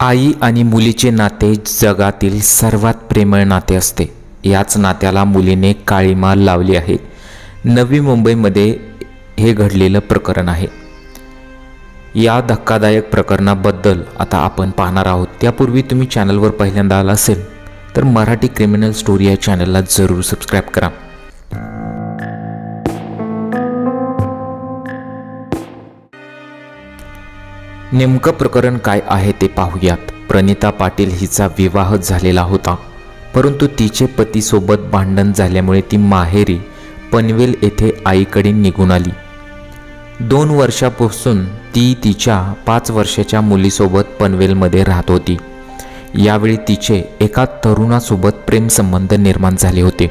आई आणि मुलीचे नाते जगातील सर्वात प्रेमळ नाते असते. याच नात्याला मुलीने काळीमा लावली आहे. नवी मुंबईमध्ये हे घडलेलं प्रकरण आहे. या धक्कादायक प्रकरणाबद्दल आता आपण पाहणार आहोत. त्यापूर्वी तुम्ही चॅनलवर पहिल्यांदा आला असेल तर मराठी क्रिमिनल स्टोरी या चॅनलला जरूर सबस्क्राईब करा. नेमकं प्रकरण काय आहे ते पाहूयात. प्रणिता पाटील हिचा विवाह झालेला होता. परंतु तिचे पतीसोबत भांडण झाल्यामुळे ती माहेरी पनवेल येथे आईकडे निघून आली. दोन वर्षापासून ती तिच्या पाच वर्षाच्या मुलीसोबत पनवेलमध्ये राहत होती. यावेळी तिचे एका तरुणासोबत प्रेमसंबंध निर्माण झाले होते.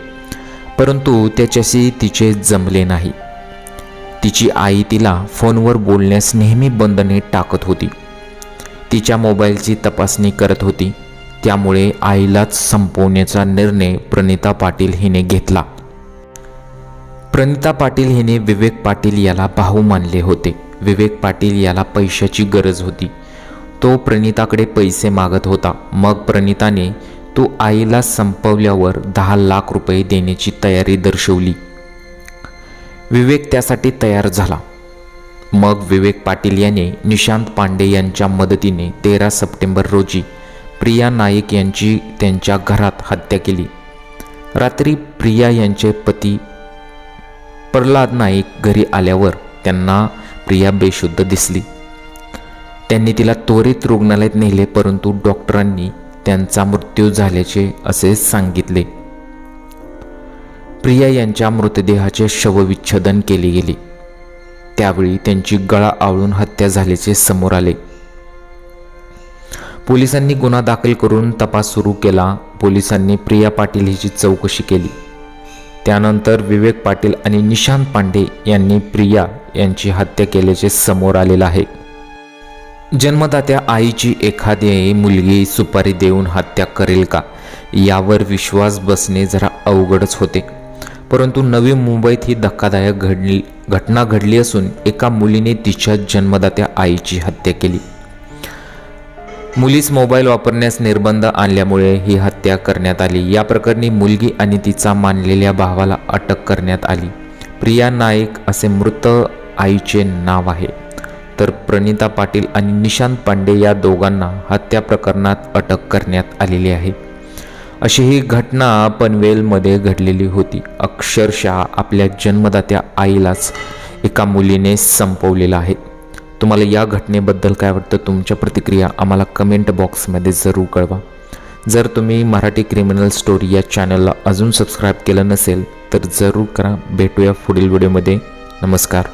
परंतु त्याच्याशी तिचे जमले नाही. तिची आई तिला फोनवर बोलण्यास नेहमी बंधने टाकत होती. तिच्या मोबाईलची तपासणी करत होती. त्यामुळे आईलाच संपवण्याचा निर्णय प्रणिता पाटील हिने घेतला. प्रणिता पाटील हिने विवेक पाटील याला भाऊ मानले होते. विवेक पाटील याला पैशाची गरज होती. तो प्रणिताकडे पैसे मागत होता. मग प्रणिताने तो आईला संपवल्यावर दहा लाख रुपये देण्याची तयारी दर्शवली. विवेक त्यासाठी तयार झाला. मग विवेक पाटील याने निशांत पांडे यांच्या मदतीने तेरा सप्टेंबर रोजी प्रिया नाईक यांची त्यांच्या घरात हत्या केली. रात्री प्रिया यांचे पती प्रल्हाद नाईक घरी आल्यावर त्यांना प्रिया बेशुद्ध दिसली. त्यांनी तिला त्वरित रुग्णालयात नेले परंतु डॉक्टरांनी त्यांचा मृत्यू झाल्याचे असे सांगितले. प्रिया यांच्या मृतदेहाचे शवविच्छेदन केले गेले. त्यावेळी त्यांची गळा आवळून हत्या झाल्याचे समोर आले. पोलिसांनी गुन्हा दाखल करून तपास सुरू केला. पोलिसांनी प्रिया पाटील हिची चौकशी केली. त्यानंतर विवेक पाटील आणि निशांत पांडे यांनी प्रिया यांची हत्या केल्याचे समोर आलेलं आहे. जन्मदात्या आईची एखादी मुलगी सुपारी देऊन हत्या करेल का? यावर विश्वास बसणे जरा अवघडच होते. परंतु नवी मुंबईत ही धक्कादायक घडली घटना घडली असून एका मुलीने तिच्या जन्मदात्या आईची हत्या केली. मुलीस मोबाईल वापरण्यास निर्बंध आणल्यामुळे ही हत्या करण्यात आली. या प्रकरणी मुलगी आणि तिचा मानलेल्या भावाला अटक करण्यात आली. प्रिया नाईक असे मृत आईचे नाव आहे. तर प्रणिता पाटील आणि निशांत पांडे या दोघांना हत्या प्रकरणात अटक करण्यात आलेली आहे. अशी ही घटना पनवेलमध्ये घडलेली होती. अक्षरशः आपल्या जन्मदात्या आईलाच एका मुलीने संपवलेलं आहे. तुम्हाला या घटनेबद्दल काय वाटतं? तुमच्या प्रतिक्रिया आम्हाला कमेंट बॉक्समध्ये जरूर कळवा. जर तुम्ही मराठी क्रिमिनल स्टोरी या चॅनलला अजून सबस्क्राईब केलं नसेल तर जरूर करा. भेटूया पुढील व्हिडिओमध्ये. नमस्कार.